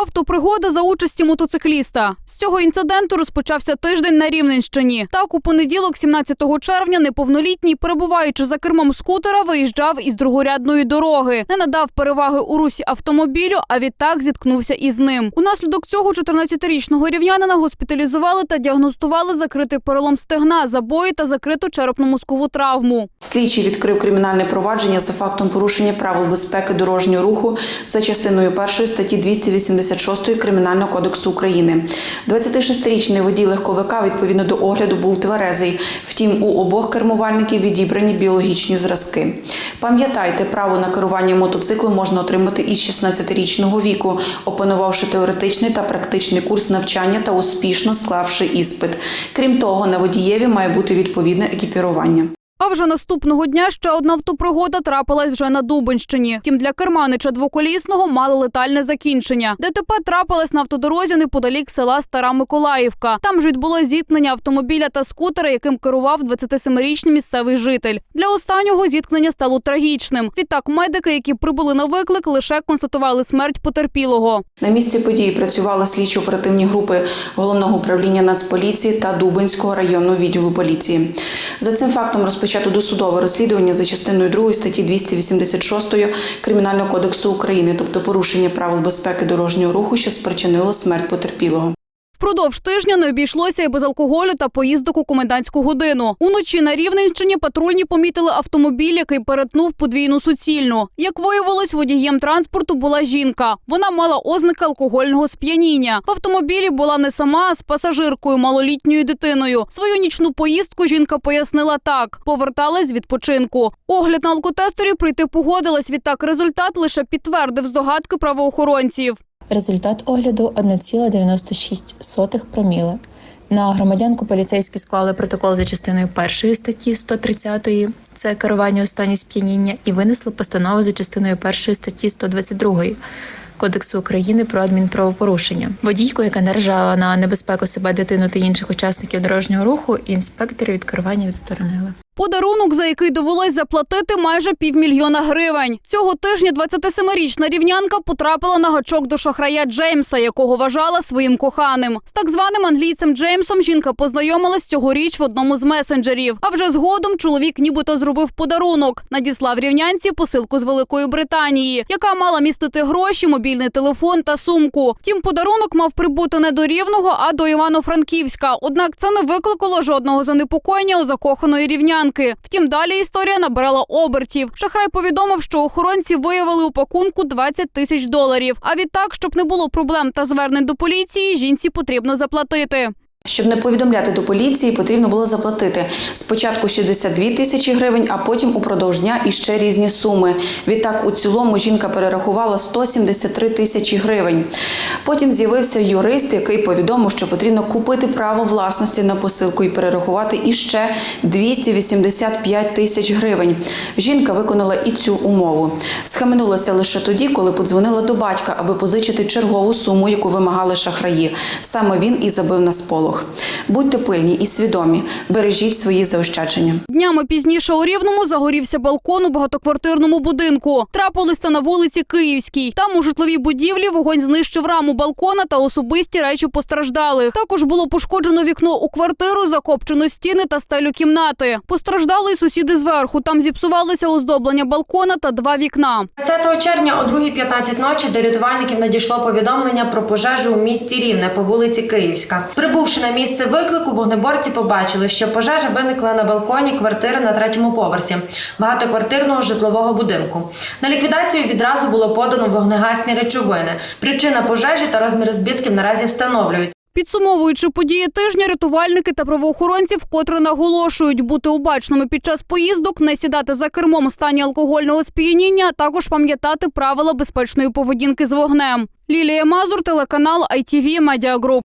Автопригода за участі мотоцикліста. З цього інциденту розпочався тиждень на Рівненщині. Так, у понеділок, 17 червня, неповнолітній, перебуваючи за кермом скутера, виїжджав із другорядної дороги, не надав переваги у русі автомобілю, а відтак зіткнувся із ним. Унаслідок цього 14-річного рівнянина госпіталізували та діагностували закритий перелом стегна, забої та закриту черепно-мозкову травму. Слідчий відкрив кримінальне провадження за фактом порушення правил безпеки дорожнього руху за частиною 1 статті 286 Кримінального кодексу України. 26-річний водій легковика відповідно до огляду був тверезий. Втім, у обох кермувальників відібрані біологічні зразки. Пам'ятайте, право на керування мотоциклом можна отримати із 16-річного віку, опанувавши теоретичний та практичний курс навчання та успішно склавши іспит. Крім того, на водієві має бути відповідне екіпірування. Вже наступного дня ще одна автопригода трапилась вже на Дубенщині. Втім, для керманича двоколісного мали летальне закінчення. ДТП трапилось на автодорозі неподалік села Стара Миколаївка. Там ж відбулось зіткнення автомобіля та скутера, яким керував 27-річний місцевий житель. Для останнього зіткнення стало трагічним. Відтак, медики, які прибули на виклик, лише констатували смерть потерпілого. На місці події працювали слідчо-оперативні групи головного управління Нацполіції та Дубинського районного відділу поліції. За цим фактом розпочато досудове розслідування за частиною 2 статті 286 Кримінального кодексу України, тобто порушення правил безпеки дорожнього руху, що спричинило смерть потерпілого. Впродовж тижня не обійшлося і без алкоголю та поїздок у комендантську годину. Уночі на Рівненщині патрульні помітили автомобіль, який перетнув подвійну суцільну. Як виявилось, водієм транспорту була жінка. Вона мала ознаки алкогольного сп'яніння. В автомобілі була не сама, а з пасажиркою малолітньою дитиною. Свою нічну поїздку жінка пояснила так: поверталась з відпочинку. Огляд на алкотестері прийти погодилась. Відтак результат лише підтвердив здогадки правоохоронців. Результат огляду 1,96 проміли. На громадянку поліцейські склали протокол за частиною першої статті 130 це керування у стані сп'яніння, і винесли постанову за частиною першої статті 122 Кодексу України про адмінправопорушення. Водійку, яка наражала на небезпеку себе дитину та інших учасників дорожнього руху, інспектори від керування відсторонили. Подарунок, за який довелось заплатити майже півмільйона гривень. Цього тижня 27-річна рівнянка потрапила на гачок до шахрая Джеймса, якого вважала своїм коханим. З так званим англійцем Джеймсом жінка познайомилась цьогоріч в одному з месенджерів. А вже згодом чоловік нібито зробив подарунок. Надіслав рівнянці посилку з Великої Британії, яка мала містити гроші, мобільний телефон та сумку. Втім, подарунок мав прибути не до Рівного, а до Івано-Франківська. Однак це не викликало жодного занепокоєння у закоханої рівнянки. Втім, далі історія набирала обертів. Шахрай повідомив, що охоронці виявили у пакунку 20 тисяч доларів. А відтак, щоб не було проблем та звернень до поліції, жінці потрібно заплатити. Щоб не повідомляти до поліції, потрібно було заплатити спочатку 62 тисячі гривень, а потім упродовж дня іще різні суми. Відтак, у цілому жінка перерахувала 173 тисячі гривень. Потім з'явився юрист, який повідомив, що потрібно купити право власності на посилку і перерахувати іще 285 тисяч гривень. Жінка виконала і цю умову. Схаменулася лише тоді, коли подзвонила до батька, аби позичити чергову суму, яку вимагали шахраї. Саме він і забив на сполох. Будьте пильні і свідомі, бережіть свої заощадження. Днями пізніше у Рівному загорівся балкон у багатоквартирному будинку. Трапилося на вулиці Київській. Там у житловій будівлі вогонь знищив раму балкона та особисті речі постраждалих. Також було пошкоджено вікно у квартиру, закопчено стіни та стелю кімнати. Постраждали й сусіди зверху. Там зіпсувалися оздоблення балкона та два вікна. 20 червня о 2.15 ночі до рятувальників надійшло повідомлення про пожежу у місті Рівне по вулиці Київська. Прибувши на місце виклику, вогнеборці побачили, що пожежа виникла на балконі квартири на третьому поверсі багатоквартирного житлового будинку. На ліквідацію відразу було подано вогнегасні речовини. Причина пожежі та розміри збитків наразі встановлюють. Підсумовуючи події тижня, рятувальники та правоохоронці вкотре наголошують бути обачними під час поїздок, не сідати за кермом у стані алкогольного сп'яніння, а також пам'ятати правила безпечної поведінки з вогнем. Лілія Мазур, телеканал ITV Media Group.